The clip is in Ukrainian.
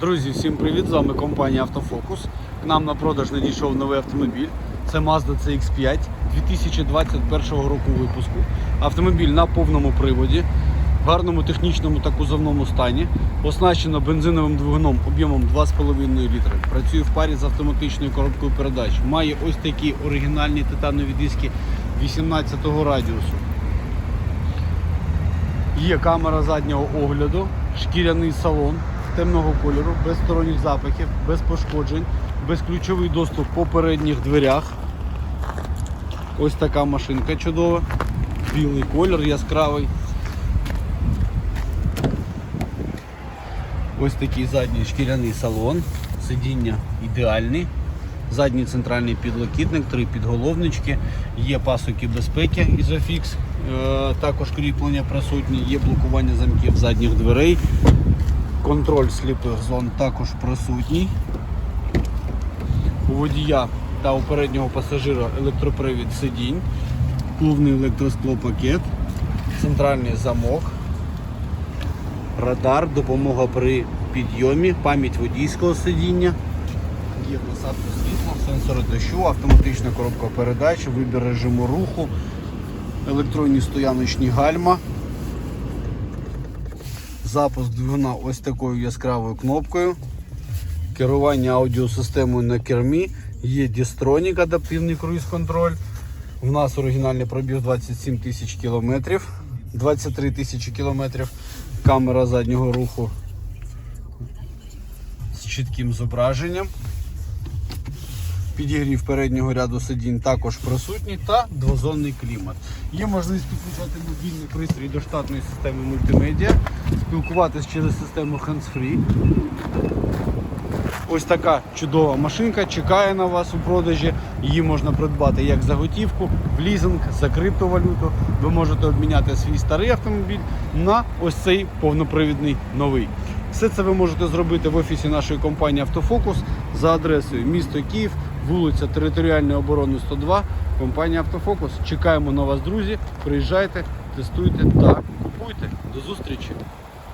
Друзі, всім привіт! З вами компанія Автофокус. К нам на продаж надійшов новий автомобіль. Це Mazda CX5 2021 року випуску. Автомобіль на повному приводі, в гарному технічному та кузовному стані. Оснащено бензиновим двигуном об'ємом 2,5 літри. Працює в парі з автоматичною коробкою передач. Має ось такі оригінальні титанові диски 18-го радіусу. Є камера заднього огляду, шкіряний салон темного кольору, без сторонніх запахів, без пошкоджень, безключовий доступ по передніх дверях. Ось така машинка чудова. Білий колір яскравий. Ось такий задній шкіряний салон. Сидіння ідеальні. Задній центральний підлокітник, три підголовнички, є пасоки безпеки Isofix, е, також кріплення присутні, є блокування замків задніх дверей, контроль сліпих зон також присутній. У водія та у переднього пасажира електропривід сидінь, повний електросклопакет, центральний замок, радар, допомога при підйомі, пам'ять водійського сидіння. Є посадка світла, сенсори дощу, автоматична коробка передач, вибір режиму руху, електронні стояночні гальма. Запуск двигуна ось такою яскравою кнопкою. Керування аудіосистемою на кермі. Є дістронік, адаптивний круїз-контроль. У нас оригінальний пробіг 27 тисяч кілометрів, 23 тисячі кілометрів. Камера заднього руху з чітким зображенням. Підігрів переднього ряду сидінь також присутній та двозонний клімат. Є можливість підключати мобільний пристрій до штатної системи мультимедіа, спілкуватись через систему hands-free. Ось така чудова машинка чекає на вас у продажі. Її можна придбати як за готівку, в лізинг, за криптовалюту. Ви можете обміняти свій старий автомобіль на ось цей повнопривідний новий. Все це ви можете зробити в офісі нашої компанії Автофокус за адресою місто Київ, вулиця Територіальної оборони 102, компанія Автофокус. Чекаємо на вас, друзі. Приїжджайте, тестуйте та купуйте. До зустрічі!